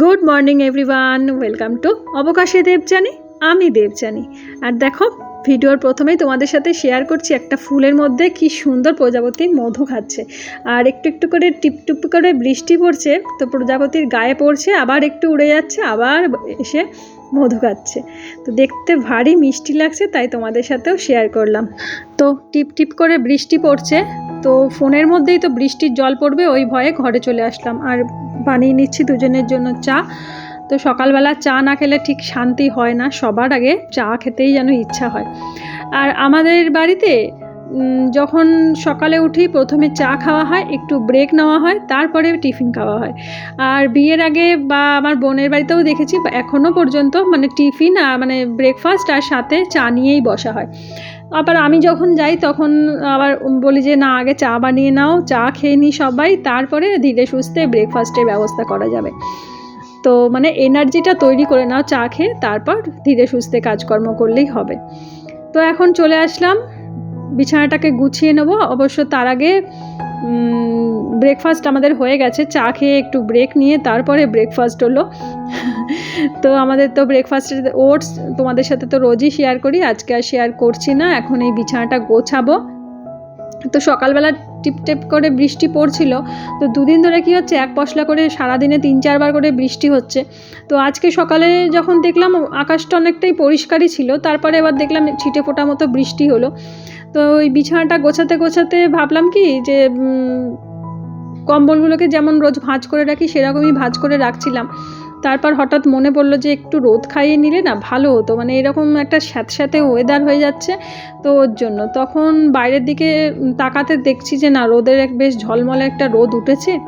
Good morning everyone welcome to অবকাশে Debjani আমি দেবজানি আর দেখো, ভিডিওর প্রথমেই তোমাদের সাথে শেয়ার করছি একটা ফুলের মধ্যে কি সুন্দর প্রজাপতি মধু খাচ্ছে। আর একটু একটু করে টিপ টিপ করে বৃষ্টি পড়ছে, তো প্রজাপতির গায়ে পড়ছে, আবার একটু উড়ে যাচ্ছে, আবার এসে মধু খাচ্ছে। তো দেখতে ভারী মিষ্টি লাগছে, তাই তোমাদের সাথেও শেয়ার করলাম। তো টিপ টিপ করে বৃষ্টি পড়ছে, তো ফোনের মধ্যেই তো বৃষ্টির জল পড়বে, ওই ভয়ে ঘরে চলে আসলাম। আর বানিয়ে নিচ্ছি দুজনের জন্য চা। তো সকালবেলা চা না খেলে ঠিক শান্তি হয় না, সবার আগে চা খেতেই যেন ইচ্ছা হয়। আর আমাদের বাড়িতে যখন সকালে উঠি প্রথমে চা খাওয়া হয়, একটু ব্রেক নেওয়া হয়, তারপরে টিফিন খাওয়া হয়। আর বিয়ের আগে বা আমার বোনের বাড়িতেও দেখেছি এখনও পর্যন্ত মানে টিফিন আর মানে ব্রেকফাস্ট আর সাথে চা নিয়েই বসা হয়। আবার আমি যখন যাই তখন আবার বলি যে, না, আগে চা বানিয়ে নাও, চা খেয়ে নিই সবাই, তারপরে ধীরে সুস্থে ব্রেকফাস্টের ব্যবস্থা করা যাবে। তো মানে এনার্জিটা তৈরি করে নাও চা খেয়ে, তারপর ধীরে সুস্থে কাজকর্ম করলেই হবে। তো এখন চলে আসলাম বিছানাটাকে গুছিয়ে নেব। অবশ্য তার আগে ব্রেকফাস্ট আমাদের হয়ে গেছে। চা খেয়ে একটু ব্রেক নিয়ে তারপরে ব্রেকফাস্ট হলো। তো আমাদের তো ব্রেকফাস্টের ওটস তোমাদের সাথে তো রোজই শেয়ার করি। আজকে আর শেয়ার করছি না। এখন এই বিছানাটা গোছাবো। তো সকালবেলা টিপ টিপ করে বৃষ্টি পড়ছিল। তো দুদিন ধরে কি হচ্ছে? এক পশলা করে সারাদিনে তিন চারবার করে বৃষ্টি হচ্ছে। তো আজকে সকালে যখন দেখলাম আকাশটা অনেকটাই পরিষ্কারই ছিল, তারপরে এবার দেখলাম ছিটে ফোটা মতো বৃষ্টি হলো। তো ওই বিছানাটা গোছাতে গোছাতে ভাবলাম কি যে কম্বলগুলোকে যেমন রোজ ভাঁজ করে রাখি, সেরকমই ভাঁজ করে রাখছিলাম। তারপর হঠাৎ মনে পড়ল যে, একটু রোদ খাইয়ে নিলে না ভালো হতো। মানে এরকম একটা স্যাঁতস্যাঁতে ওয়েদার হয়ে যাচ্ছে তো ওর জন্য। তখন বাইরের দিকে তাকাতে দেখছি যে, না, রোদের এক বেশ ঝলমলে একটা রোদ উঠেছে।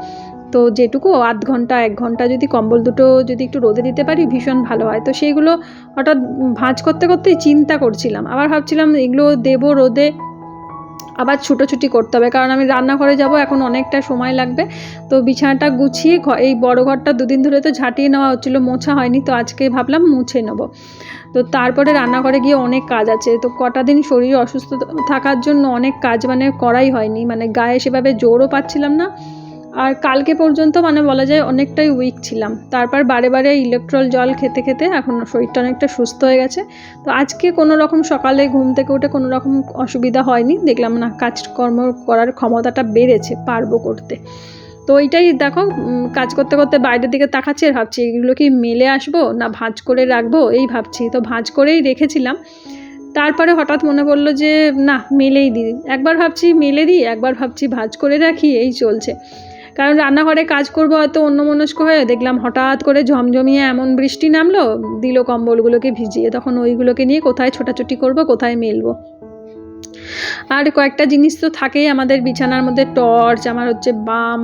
তো যেটুকু আধ ঘণ্টা, এক ঘণ্টা যদি কম্বল দুটো যদি একটু রোদে দিতে পারি ভীষণ ভালো হয়। তো সেইগুলো হঠাৎ ভাঁজ করতে করতেই চিন্তা করছিলাম। আবার ভাবছিলাম এগুলো দেবো রোদে, আবার ছুটোছুটি করতে হবে। কারণ আমি রান্নাঘরে যাব, এখন অনেকটা সময় লাগবে। তো বিছানাটা গুছিয়ে এই বড় ঘরটা দুদিন ধরে তো ঝাঁটিয়ে নেওয়া হচ্ছিল, মোছা হয়নি তো আজকে ভাবলাম মুছে নেব। তো তারপরে রান্নাঘরে গিয়ে অনেক কাজ আছে। তো কটা দিন শরীর অসুস্থ থাকার জন্য অনেক কাজ মানে করাই হয়নি। মানে গায়ে সেভাবে জোরও পাচ্ছিলাম না। আর কালকে পর্যন্ত মানে বলা যায় অনেকটাই উইক ছিলাম। তারপর বারে বারে ইলেকট্রল জল খেতে খেতে এখন শরীরটা অনেকটা সুস্থ হয়ে গেছে। তো আজকে কোনো রকম সকালে ঘুম থেকে উঠে কোনো রকম অসুবিধা হয়নি। দেখলাম না, কাজকর্ম করার ক্ষমতাটা বেড়েছে পারব করতে। তো ওইটাই দেখো কাজ করতে করতে বাইরের দিকে তাকাচ্ছি আর ভাবছি, এগুলো কি মেলে আসব না ভাঁজ করে রাখব? এই ভাবছি। তো ভাঁজ করেই রেখেছিলাম। তারপরে হঠাৎ মনে পড়ল যে, না, মেলেই দিই। একবার ভাবছি মেলে দিই, একবার ভাবছি ভাঁজ করে রাখি, এই চলছে। কারণ রান্নাঘরে কাজ করব হয়তো অন্যমনস্ক হয়ে দেখলাম হঠাৎ করে ঝমঝমিয়ে এমন বৃষ্টি নামলো, দিল কম্বলগুলোকে ভিজিয়ে, তখন ওইগুলোকে নিয়ে কোথায় ছোটাছুটি করব, কোথায় মেলবো। আর কয়েকটা জিনিস তো থাকেই আমাদের বিছানার মধ্যে, টর্চ, আমার হচ্ছে বাম,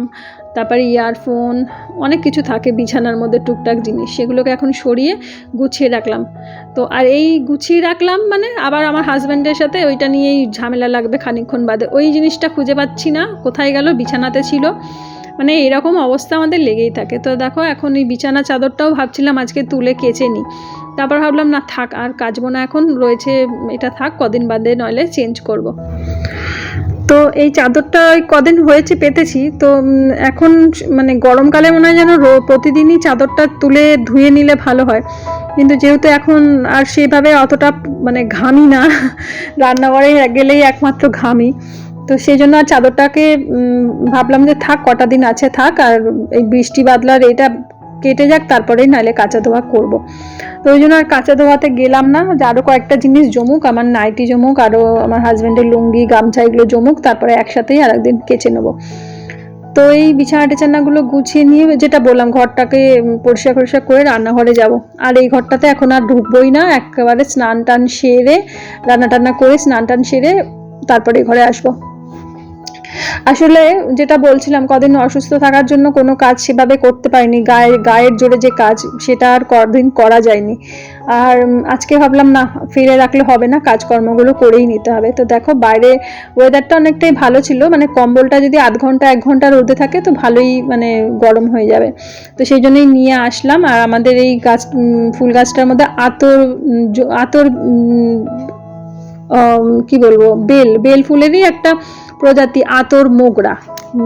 তারপরে ইয়ারফোন, অনেক কিছু থাকে বিছানার মধ্যে টুকটাক জিনিস, সেগুলোকে এখন সরিয়ে গুছিয়ে রাখলাম। তো আর এই গুছিয়ে রাখলাম মানে আবার আমার হাজব্যান্ডের সাথে ওইটা নিয়েই ঝামেলা লাগবে খানিকক্ষণ বাদে, ওই জিনিসটা খুঁজে পাচ্ছি না, কোথায় গেল, বিছানাতে ছিল। মানে এরকম অবস্থা আমাদের লেগেই থাকে। তো দেখো, এখন এই বিছানা চাদরটাও ভাবছিলাম আজকে তুলে কেচে নিই। তারপর ভাবলাম, না থাক, আর কাচবো না এখন, রয়েছে, এটা থাক, কদিন বাদে নইলে চেঞ্জ করব। তো এই চাদরটা ওই কদিন হয়েছে পেতেছি। তো এখন মানে গরমকালে মনে হয় যেন প্রতিদিনই চাদরটা তুলে ধুয়ে নিলে ভালো হয়। কিন্তু যেহেতু এখন আর সেভাবে অতটা মানে ঘামি না, রান্নাঘরে গেলেই একমাত্র ঘামি। তো সেই জন্য আর চাদরটাকে ভাবলাম যে থাক, কটা দিন আছে থাক, আর এই বৃষ্টি বাদলার এটা কেটে যাক, তারপরেই নাহলে কাঁচা ধোয়া করব। তো ওই জন্য আর কাঁচা ধোয়াতে গেলাম না, যে আরও কয়েকটা জিনিস জমুক, আমার নাইটি জমুক আরও আমার হাজব্যান্ডের লুঙ্গি, গামছা এগুলো জমুক, তারপরে একসাথেই আর একদিন কেচে নেব। তো এই বিছানা টিছানাগুলো গুছিয়ে নিয়ে যেটা বললাম, ঘরটাকে পরিষ্কার পরিষ্কার করে রান্নাঘরে যাব। আর এই ঘরটাতে এখন আর ঢুকবোই না, একেবারে স্নান টান সেরে, রান্না টান্না করে স্নান টান সেরে, তারপরে ঘরে আসব। আসলে যেটা বলছিলাম, কদিন অসুস্থ থাকার জন্য কোনো কাজ সেভাবে করতে পারিনি। গায়ে গায়ের জোরে যে কাজ, সেটা আর কদিন করা যায়নি। আর আজকে ভাবলাম, না, ফিরে রাখলে হবে না, কাজকর্মগুলো করেই নিতে হবে। তো দেখো, বাইরে ওয়েদারটা অনেকটাই ভালো ছিল। মানে কম্বলটা যদি আধ ঘণ্টা, এক ঘণ্টা রোদে থাকে, তো ভালোই মানে গরম হয়ে যাবে। তো সেই জন্যই নিয়ে আসলাম। আর আমাদের এই গাছ ফুল গাছটার মধ্যে আতর আতর কি বলব, বেল বেল ফুলেরই একটা প্রজাতি আতর মোগরা।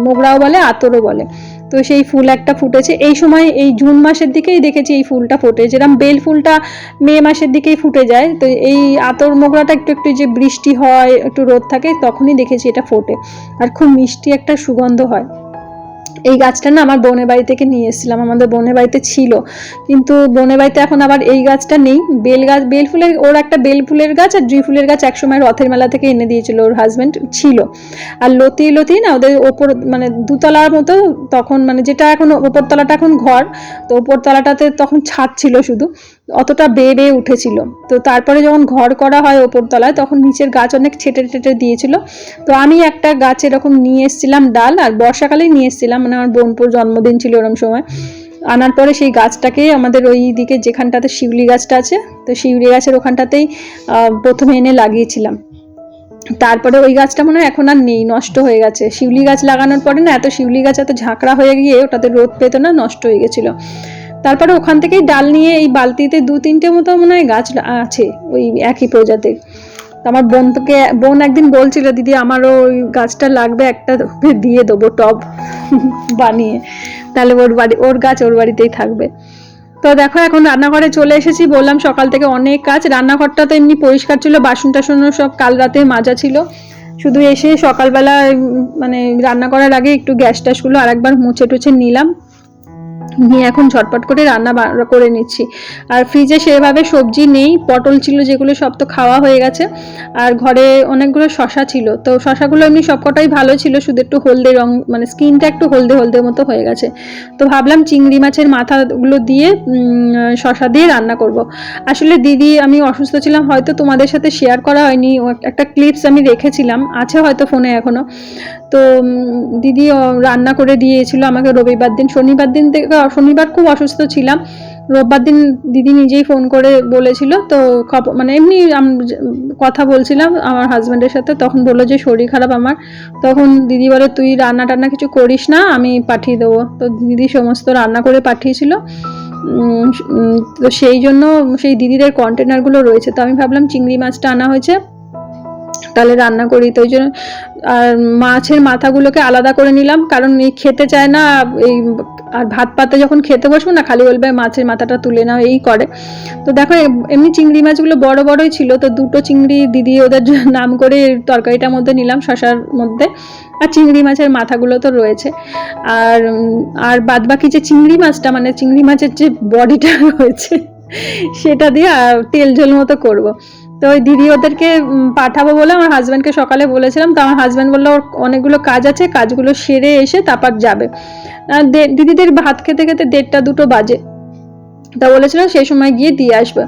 মোগরাও বলে, আতরও বলে। তো সেই ফুল একটা ফুটেছে। এই সময় এই জুন মাসের দিকেই দেখেছি এই ফুলটা ফোটে। যেরকম বেল ফুলটা মে মাসের দিকেই ফুটে যায়, তো এই আতর মোগরাটা একটু একটু যে বৃষ্টি হয়, একটু রোদ থাকে, তখনই দেখেছি এটা ফোটে। আর খুব মিষ্টি একটা সুগন্ধ হয়। এই গাছটা না আমার বোনের বাড়ি থেকে নিয়ে এসেছিলাম, আমাদের বোনের বাড়িতে ছিল। কিন্তু বোনের বাড়িতে এখন আবার এই গাছটা নেই। বেল গাছ, বেল ফুলের, ওর একটা বেল ফুলের গাছ আর জুই ফুলের গাছ একসময় রথের মেলা থেকে এনে দিয়েছিল ওর হাজব্যান্ড ছিল। আর লতি লতি না ওদের ওপর মানে দুতলার মতো তখন মানে যেটা এখন ওপরতলাটা এখন ঘর, তো ওপরতলাটাতে তখন ছাদ ছিল শুধু। অতটা বেয়ে বেয়ে উঠেছিল। তো তারপরে যখন ঘর করা হয় ওপরতলায়, তখন নিচের গাছ অনেক ছেটে টেটে দিয়েছিল। তো আমি একটা গাছ এরকম নিয়ে এসেছিলাম ডাল, আর বর্ষাকালেই নিয়ে এসেছিলাম। মানে আমার বোনপুর জন্মদিন ছিল ওরম সময়। আনার পরে সেই গাছটাকে আমাদের ওই দিকে যেখানটাতে শিউলি গাছটা আছে, তো শিউলি গাছের ওখানটাতেই প্রথমে এনে লাগিয়েছিলাম। তারপরে ওই গাছটা মনে হয় এখন আর নেই, নষ্ট হয়ে গেছে। শিউলি গাছ লাগানোর পরে না, এত শিউলি গাছ, এত ঝাঁকড়া হয়ে গিয়ে ওটাতে রোদ পেতো না, নষ্ট হয়ে গেছিল। তারপরে ওখান থেকেই ডাল নিয়ে এই বালতিতে দু তিনটে মতো মনে হয় গাছ আছে, ওই একই প্রজাতির। আমার বোন তোকে বোন একদিন বলছিল, দিদি, আমারও ওই গাছটা লাগবে, একটা দিয়ে দেবো টব বানিয়ে। তাহলে ওর বাড়ি, ওর গাছ ওর বাড়িতেই থাকবে। তো দেখো, এখন রান্নাঘরে চলে এসেছি, বললাম সকাল থেকে অনেক কাজ। রান্নাঘরটা তো এমনি পরিষ্কার ছিল, বাসন টাসনও সব কাল রাতে মাজা ছিল। শুধু এসে সকালবেলা মানে রান্না করার আগে একটু গ্যাস ট্যাসগুলো আরেকবার মুছে টুছে নিলাম। নিয়ে এখন ঝটপট করে রান্না করে নিচ্ছি। আর ফ্রিজে সেভাবে সবজি নেই, পটল ছিল যেগুলো সব তো খাওয়া হয়ে গেছে। আর ঘরে অনেকগুলো শশা ছিল, তো শশাগুলো এমনি সবকটাই ভালো ছিল, শুধু একটু হলদে রং মানে স্কিনটা একটু হলদে হলদে মতো হয়ে গেছে। তো ভাবলাম চিংড়ি মাছের মাথাগুলো দিয়ে শশা দিয়ে রান্না করব। আসলে দিদি, আমি অসুস্থ ছিলাম, হয়তো তোমাদের সাথে শেয়ার করা হয়নি। একটা ক্লিপস আমি রেখেছিলাম, আছে হয়তো ফোনে এখনও। তো দিদি রান্না করে দিয়েছিল আমাকে রবিবার দিন। শনিবার দিন থেকে, শনিবার খুব অসুস্থ ছিলাম। রোববার দিন দিদি নিজেই ফোন করে বলেছিল, তো মানে এমনি কথা বলছিলাম আমার হাজব্যান্ডের সাথে, তখন বলল যে শরীর খারাপ আমার। তখন দিদি বলে, তুই রান্না টান্না কিছু করিস না, আমি পাঠিয়ে দেবো। তো দিদি সমস্ত রান্না করে পাঠিয়েছিল। তো সেই জন্য সেই দিদিদের কন্টেনারগুলো রয়েছে। তো আমি ভাবলাম চিংড়ি মাছটা আনা হয়েছে। তাহলে রান্না করি, তো ওই জন্য, আর মাছের মাথাগুলোকে আলাদা করে নিলাম, কারণ এই খেতে চায় না, এই আর ভাত পাতে যখন খেতে বসবো না, খালি বলবে মাছের মাথাটা তুলে নাও, এই করে। তো দেখো এমনি চিংড়ি মাছগুলো বড় বড়ই ছিল, তো দুটো চিংড়ি দিদি ওদের নাম করে তরকারিটার মধ্যে নিলাম শশার মধ্যে, আর চিংড়ি মাছের মাথাগুলো তো রয়েছে। আর আর বাদ বাকি যে চিংড়ি মাছটা মানে চিংড়ি মাছের যে বডিটা রয়েছে, সেটা দিয়ে তেল ঝোল মতো করব। তো ওই দিদি ওদেরকে পাঠাবো বলে আমার হাজব্যান্ডকে সকালে বলেছিলাম। তো আমার হাজব্যান্ড বলল, ওর অনেকগুলো কাজ আছে, কাজগুলো সেরে এসে তারপর যাবে। দিদিদের ভাত খেতে খেতে দেড়টা দুটো বাজে। তা বলেছিলাম সেই সময় গিয়ে দিয়ে আসব।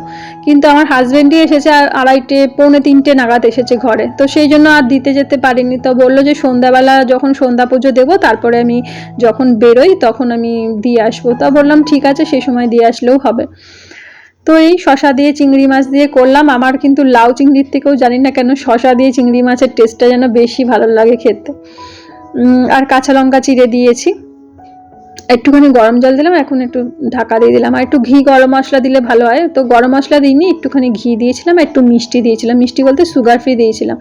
কিন্তু আমার হাজব্যান্ডই এসেছে আর আড়াইটে, পৌনে তিনটে নাগাদ এসেছে ঘরে। তো সেই জন্য আর দিতে যেতে পারিনি। তো বলল যে সন্ধ্যাবেলা যখন সন্ধ্যা পুজো দেবো, তারপরে আমি যখন বেরোই তখন আমি দিয়ে আসব। তা বললাম, ঠিক আছে সেই সময় দিয়ে আসলেও হবে। তো এই শশা দিয়ে চিংড়ি মাছ দিয়ে করলাম। আমার কিন্তু লাউ চিংড়ির থেকেও জানি না কেন শশা দিয়ে চিংড়ি মাছের টেস্টটা যেন বেশি ভালো লাগে খেতে। আর কাঁচা লঙ্কা চিড়ে দিয়েছি। একটুখানি গরম জল দিলাম, এখন একটু ঢাকা দিয়ে দিলাম। আর একটু ঘি গরম মশলা দিলে ভালো হয়। তো গরম মশলা দিইনি, একটুখানি ঘি দিয়েছিলাম, একটু মিষ্টি দিয়েছিলাম। মিষ্টি বলতে সুগার ফ্রি দিয়েছিলাম।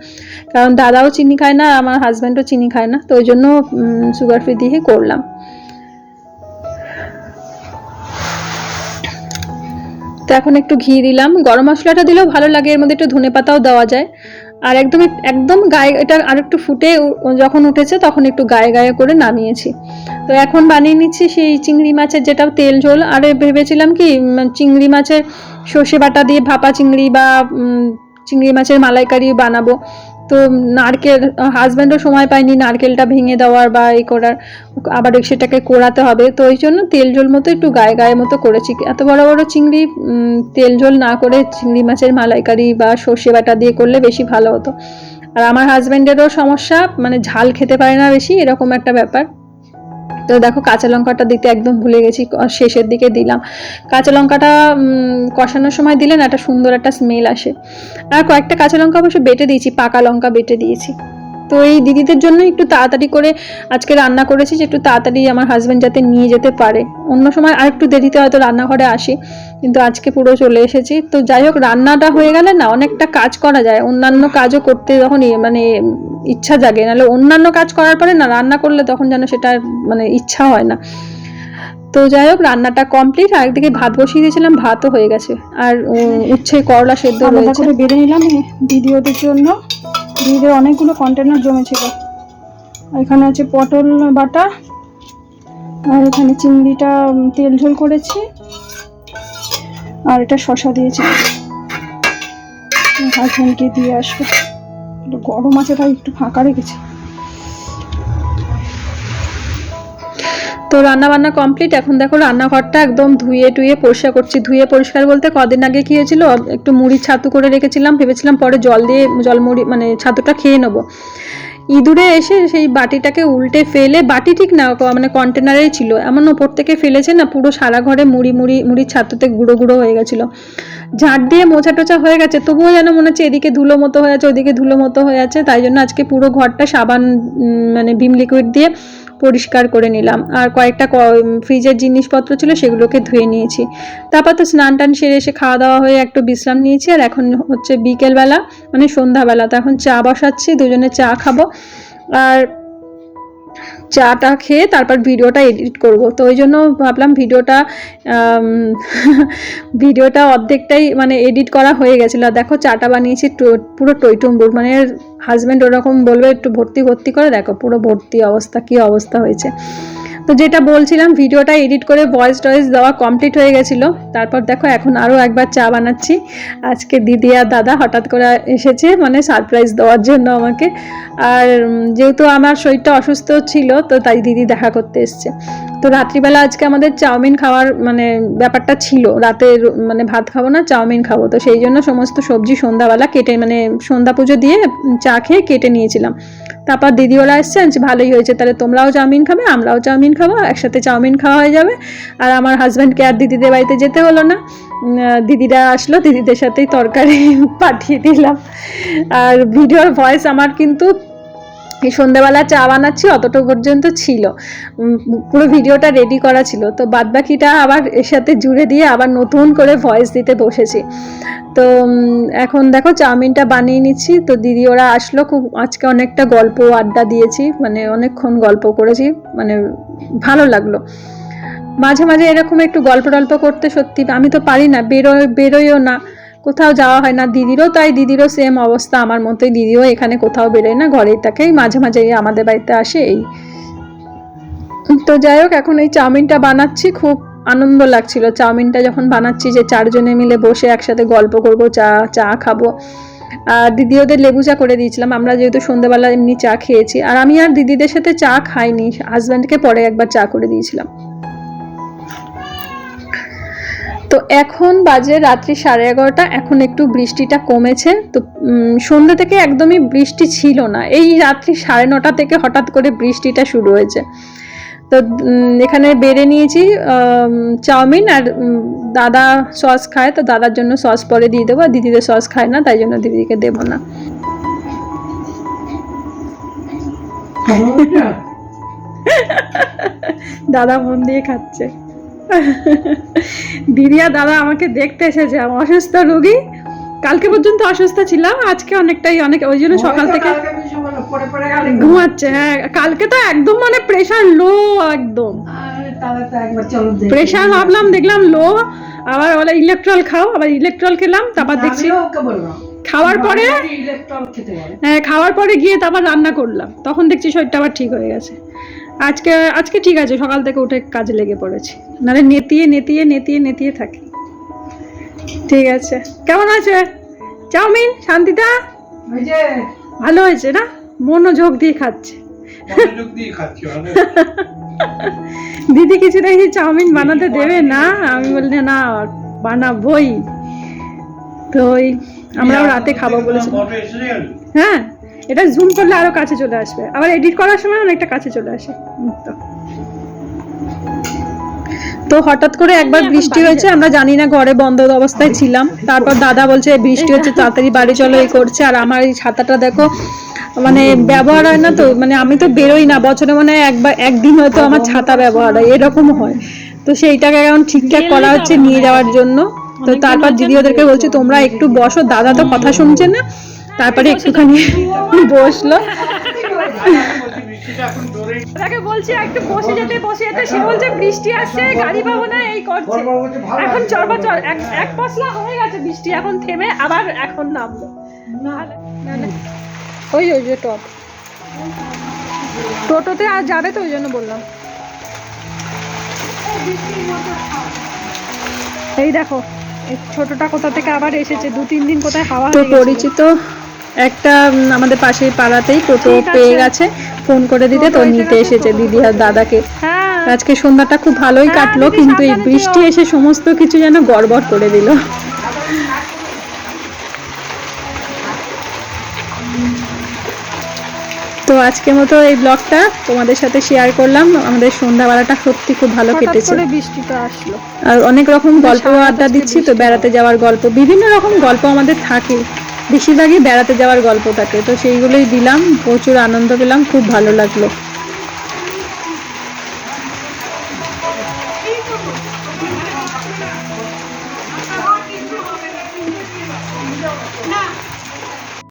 কারণ দাদাও চিনি খায় না, আমার হাজব্যান্ডও চিনি খায় না। তো ওই জন্য সুগার ফ্রি দিয়ে করলাম। তো এখন একটু ঘি দিলাম। গরম মশলাটা দিলেও ভালো লাগে, এর মধ্যে একটু ধনে পাতাও দেওয়া যায়। আর একদম একদম গায়ে, এটা আর একটু ফুটে যখন উঠেছে তখন একটু গায়ে গায়ে করে নামিয়েছি। তো এখন বানিয়ে নিচ্ছি সেই চিংড়ি মাছের যেটা তেল ঝোল। আর ভেবেছিলাম কি চিংড়ি মাছের সর্ষে বাটা দিয়ে ভাপা চিংড়ি বা চিংড়ি মাছের মালাইকারি বানাবো। তো নারকেল হাজব্যান্ডও সময় পায়নি নারকেলটা ভেঙে দেওয়ার বা এই করার, আবার সেটাকে কোড়াতে হবে। তো ওই জন্য তেল ঝোল মতো একটু গায়ে গায়ে মতো করেছি। এত বড় বড় চিংড়ি তেল ঝোল না করে চিংড়ি মাছের মালাইকারি বা সর্ষে বাটা দিয়ে করলে বেশি ভালো হতো। আর আমার হাজব্যান্ডেরও সমস্যা মানে ঝাল খেতে পারে না বেশি, এরকম একটা ব্যাপার। তো দেখো কাঁচা লঙ্কাটা দিতে একদম ভুলে গেছি শেষের দিকে দিলাম। কাঁচা লঙ্কাটা কষানোর সময় দিলে না, একটা সুন্দর একটা স্মেল আসে। আর কয়েকটা কাঁচা লঙ্কা অবশ্য বেটে দিয়েছি, পাকা লঙ্কা বেটে দিয়েছি। তো এই দিদিদের জন্য একটু তাড়াতাড়ি করে আজকে রান্না করেছি যে একটু তাড়াতাড়ি আমার হাজব্যান্ড যাতে নিয়ে যেতে পারে। অন্য সময় আর একটু দেরিতে হয়তো রান্নাঘরে আসি কিন্তু আজকে পুরো চলে এসেছি। তো যাই হোক রান্নাটা হয়ে গেলে না অনেকটা কাজ করা যায়। অন্যান্য কাজও করতে যখন মানে ইচ্ছা জাগে নাহলে অন্যান্য কাজ করার পরে না রান্না করলে তখন যেন সেটা মানে ইচ্ছা হয় না। তো যাই হোক রান্নাটা কমপ্লিট আর একদিকে ভাত বসিয়ে দিয়েছিলাম ভাতও হয়ে গেছে। আর উচ্ছে করলা সেদ্ধ রয়েছে। বেড়ে নিলাম এই দিদিওদের জন্য। দিদিদের অনেকগুলো কন্টেনার জমেছিল। এখানে আছে পটল বাটা, আর এখানে চিংড়িটা তেল ঝোল করেছি। আর এটা শশা দিয়েছি। হাজব্যান্ডকে দিয়ে আসব। গরম আছে, তাই একটু ফাঁকা রেখেছি। তো রান্না বান্না কমপ্লিট এখন দেখো রান্নাঘরটা একদম ধুয়ে টুয়ে পরিষ্কার করছি। ধুয়ে পরিষ্কার বলতে কদিন আগে কি হয়েছিল, একটু মুড়ি ছাতু করে রেখেছিলাম। ভেবেছিলাম পরে জল দিয়ে জল মুড়ি মানে ছাতুটা খেয়ে নেব। ইঁদুরে এসে সেই বাটিটাকে উল্টে ফেলে, বাটি ঠিক না মানে কন্টেনারেই ছিল। এমন ওপর থেকে ফেলেছে না, পুরো সারা ঘরে মুড়ি মুড়ি, মুড়ির ছাতুতে গুঁড়ো গুঁড়ো হয়ে গেছিল। ঝাঁট দিয়ে মোছা টোচা হয়ে গেছে, তবুও যেন মনে হচ্ছে এদিকে ধুলো মতো হয়ে আছে, ওদিকে ধুলো মতো হয়ে আছে। তাই জন্য আজকে পুরো ঘরটা সাবান মানে ভিম লিকুইড দিয়ে পরিষ্কার করে নিলাম। আর কয়েকটা ফ্রিজের জিনিসপত্র ছিল সেগুলোকে ধুয়ে নিয়েছি। তারপর তো স্নান টান সেরে এসে খাওয়া দাওয়া হয়ে একটু বিশ্রাম নিয়েছি। আর এখন হচ্ছে বিকেলবেলা মানে সন্ধ্যাবেলা। তো এখন চা বসাচ্ছি, দুজনে চা খাব। আর চাটা খেয়ে তারপর ভিডিওটা এডিট করব। তো ওই জন্য ভাবলাম ভিডিওটা ভিডিওটা অর্ধেকটাই মানে এডিট করা হয়ে গেছিল। দেখো চাটা বানিয়েছি পুরো টইটুম্বুর। মানে হাজব্যান্ড ওরকম বলবে একটু ভর্তি ভর্তি করে, দেখো পুরো ভর্তি অবস্থা, কি অবস্থা হয়েছে। তো যেটা বলছিলাম, ভিডিওটা এডিট করে ভয়েস টয়েস দেওয়া কমপ্লিট হয়ে গেছিল। তারপর দেখো এখন আরও একবার চা বানাচ্ছি। আজকে দিদি আর দাদা হঠাৎ করে এসেছে মানে সারপ্রাইজ দেওয়ার জন্য আমাকে। আর যেহেতু আমার শরীরটা অসুস্থ ছিল, তো তাই দিদি দেখা করতে এসছে। তো রাত্রিবেলা আজকে আমাদের চাউমিন খাওয়ার মানে ব্যাপারটা ছিল। রাতে মানে ভাত খাব না, চাউমিন খাব। তো সেই জন্য সমস্ত সবজি সন্ধ্যাবেলা কেটে মানে সন্ধ্যা পুজো দিয়ে চা খেয়ে কেটে নিয়েছিলাম। তারপর দিদি ওরা এসছে আনছে ভালোই হয়েছে, তাহলে তোমরাও চাউমিন খাবে, আমরাও চাউমিন খাব একসাথে চাউমিন খাওয়া হয়ে যাবে। আর আমার হাজব্যান্ডকে আর দিদিদের বাড়িতে যেতে হলো না। দিদিরা আসলো, দিদিদের সাথেই তরকারি পাঠিয়ে দিলাম। আর ভিডিওর ভয়েস আমার কিন্তু এই সন্ধ্যাবেলা চা বানাচ্ছি অতটুকু পর্যন্ত ছিল। পুরো ভিডিওটা রেডি করা ছিল। তো বাদবাকিটা আবার এর সাথে জুড়ে দিয়ে আবার নতুন করে ভয়েস দিতে বসেছি। তো এখন দেখো চাউমিনটা বানিয়ে নিচ্ছি। তো দিদি ওরা আসলো, খুব আজকে অনেকটা গল্প আড্ডা দিয়েছি মানে অনেকক্ষণ গল্প করেছি মানে ভালো লাগল। মাঝে মাঝে এরকম একটু গল্প টল্প করতে সত্যি আমি তো পারি না, বেরোয়, বেরোয়ও না। কোথাও যাওয়া হয় না। দিদিরও তাই, দিদিরও সেম অবস্থা। আমার মতোই দিদিও এখানে কোথাও বেরোয় না, ঘরেই থাকে। মাঝে মাঝে আমাদের বাড়িতে আসে এই। তো যাই হোক, এখন এই চাউমিনটা বানাচ্ছি। খুব আনন্দ লাগছিল। চাউমিনটা যখন বানাচ্ছি যে চারজনে মিলে বসে একসাথে গল্প করব, চা চা খাব। আর দিদি ওদের লেবু চা করে দিয়েছিলাম। আমরা যেহেতু সন্ধ্যাবেলা এমনি চা খেয়েছি। আর আমি আর দিদিদের সাথে চা খাইনি। হাজব্যান্ডকে পরে একবার চা করে দিয়েছিলাম। তো এখন বাজে রাত্রি সাড়ে এগারোটা এখন একটু বৃষ্টিটা কমেছে। তো সন্ধ্যে থেকে একদমই বৃষ্টি ছিল না। এই রাত্রি সাড়ে নটা থেকে হঠাৎ করে বৃষ্টিটা শুরু হয়েছে। তো এখানে বেড়ে নিয়েছি চাউমিন আর দাদা সস খায় তো দাদার জন্য সস পরে দিয়ে দেবো আর দিদিদের সস খায় না তাই জন্য দিদিকে দেবো না? দাদা মন দিয়ে খাচ্ছে। দিদি আর দাদা আমাকে দেখতে এসেছে আমি অসুস্থ রোগী। কালকে পর্যন্ত অসুস্থ ছিলাম আজকে অনেকটাই অনেক ওই জন্য সকাল থেকে ঘুমাচ্ছে হ্যাঁ কালকে তো একদম মানে প্রেশার লো একদম। প্রেশার ভাবলাম দেখলাম লো আবার বলে ইলেকট্রল খাও। আবার ইলেকট্রল খেলাম তারপর দেখছি খাওয়ার পরে হ্যাঁ খাওয়ার পরে গিয়ে তারপর রান্না করলাম। তখন দেখছি শরীরটা আবার ঠিক হয়ে গেছে। আজকে আজকে ঠিক আছে সকাল থেকে উঠে কাজে লেগে পড়েছি। নাহলে নেতিয়ে নেতিয়ে নেতিয়ে নেতিয়ে থাকি। ঠিক আছে। কেমন আছে? চাউমিন? শান্তিদা? ভালো হয়েছে না? মনোযোগ দিয়ে খাচ্ছে। মনোযোগ দিয়ে খাচ্ছি দিদি কিছু দেখি চাউমিন বানাতে দেবে না? আমি বললে না বানাবোই। তো ওই আমরাও রাতে খাব বলেছি। হ্যাঁ? এটা জুম করলে আরও কাছে চলে আসবে। আবার এডিট করার সময় অনেকটা কাছে চলে আসে। তো। তো হঠাৎ করে একবার বৃষ্টি হয়েছে আমরা জানি না ঘরে বন্ধ অবস্থায় ছিলাম। তারপর দাদা বলছে বৃষ্টি হচ্ছে তাড়াতাড়ি বাড়ি চলো এই করছে। আর আমার এই ছাতাটা দেখো মানে ব্যবহার হয় না তো মানে আমি তো বেরোই না। বছরে মানে একবার একদিন হয়তো আমার ছাতা ব্যবহার হয় এরকম হয়। তো সেইটাকে এখন ঠিকঠাক করা হচ্ছে নিয়ে যাওয়ার জন্য। তো তারপর দিদি ওদেরকে বলছে তোমরা একটু বসো দাদা তো কথা শুনছে না। তারপরে একটুখানি বসল। তাকে বলছি একটু বসে যেতে বসে যেতে। সে বলছে বৃষ্টি আসছে গাড়ি পাবো না এই করছে। এখন চড়বা চড় এক পশলা হয়ে গেছে বৃষ্টি এখন থেমে আবার এখন নামলো। ওই ওই যে টপ। টোটোতে আর যাবে তো ওই জন্য বললাম। এই দেখো ছোটটা কোথা থেকে আবার এসেছে? দু তিন দিন কোথায় হাওয়া তো। পরিচিত একটা আমাদের পাশের পাড়াতেই টোটো পেয়ে গেছে। ফোন করে দিতে তো নিতে এসেছে দিদি আর দাদাকে। হ্যাঁ। আজকে সন্ধ্যাটা খুব ভালোই হ্যাঁ, কাটলো কিন্তু এই বৃষ্টি এসে সমস্ত কিছু যেন গড়বড় করে দিল। তো আজকে মতো এই ব্লগটা তোমাদের সাথে শেয়ার করলাম। আমাদের সন্ধ্যাবেলাটা সত্যি খুব ভালো কেটেছে। বৃষ্টিটা আসলো। আর অনেক রকম গল্প আড্ডা দিচ্ছি তো বেড়াতে যাওয়ার গল্প বিভিন্ন রকম গল্প আমাদের থাকে। বেশিরভাগই বেড়াতে যাওয়ার গল্প থাকে তো সেইগুলোই দিলাম প্রচুর আনন্দ পেলাম খুব ভালো লাগল।